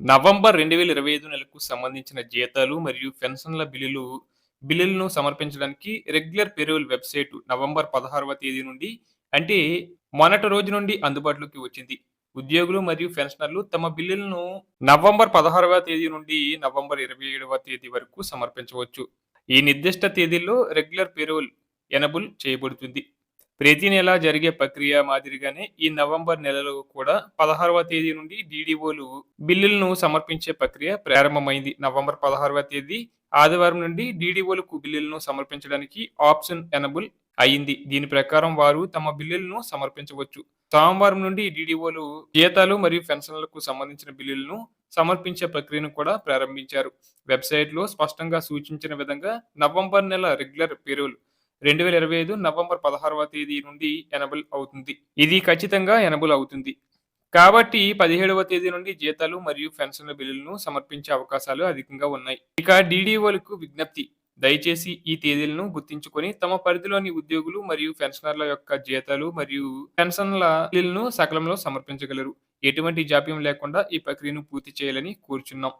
November రెండు వేల ఇరవై ఐదు నెలకు సంబంధించిన జీతాలు మరియు పెన్షన్ల బిల్లులు బిల్లులను సమర్పించడానికి రెగ్యులర్ పేరోల్ వెబ్సైట్ నవంబర్ పదహారవ తేదీ నుండి అంటే మొన్నటి రోజు నుండి అందుబాటులోకి వచ్చింది. ఉద్యోగులు మరియు పెన్షనర్లు తమ బిల్లులను నవంబర్ పదహారవ తేదీ నుండి నవంబర్ ఇరవై ఏడవ తేదీ వరకు సమర్పించవచ్చు. ఈ నిర్దిష్ట తేదీల్లో రెగ్యులర్ పేరోల్ ఎనబుల్ చేయబడుతుంది. ప్రతి నెల జరిగే ప్రక్రియ మాదిరిగానే ఈ నవంబర్ నెలలో కూడా పదహారవ తేదీ నుండి డీడీఓలు బిల్లులను సమర్పించే ప్రక్రియ ప్రారంభమైంది. నవంబర్ పదహారవ తేదీ ఆదివారం నుండి డీడీఓలకు బిల్లులను సమర్పించడానికి ఆప్షన్ ఎనబుల్ అయింది. దీని ప్రకారం వారు తమ బిల్లులను సమర్పించవచ్చు. సోమవారం నుండి డీడీఓలు జీతాలు మరియు పెన్షన్లకు సంబంధించిన బిల్లులను సమర్పించే ప్రక్రియను కూడా ప్రారంభించారు. వెబ్సైట్లో స్పష్టంగా సూచించిన విధంగా నవంబర్ నెల రెగ్యులర్ పేరోల్ రెండు వేల ఇరవై ఐదు నవంబర్ పదహారవ తేదీ నుండి ఎనబుల్ అవుతుంది. ఇది ఖచ్చితంగా ఎనబుల్ అవుతుంది. కాబట్టి పదిహేడవ తేదీ నుండి జీతాలు మరియు పెన్షన్ల బిల్లులను సమర్పించే అవకాశాలు అధికంగా ఉన్నాయి. ఇక డీడీఓలకు విజ్ఞప్తి. దయచేసి ఈ తేదీలను గుర్తించుకొని తమ పరిధిలోని ఉద్యోగులు మరియు పెన్షనర్ల యొక్క జీతాలు మరియు పెన్షన్ల బిల్లును సకలంలో సమర్పించగలరు. ఎటువంటి జాప్యం లేకుండా ఈ ప్రక్రియను పూర్తి చేయాలని కోరుచున్నాం.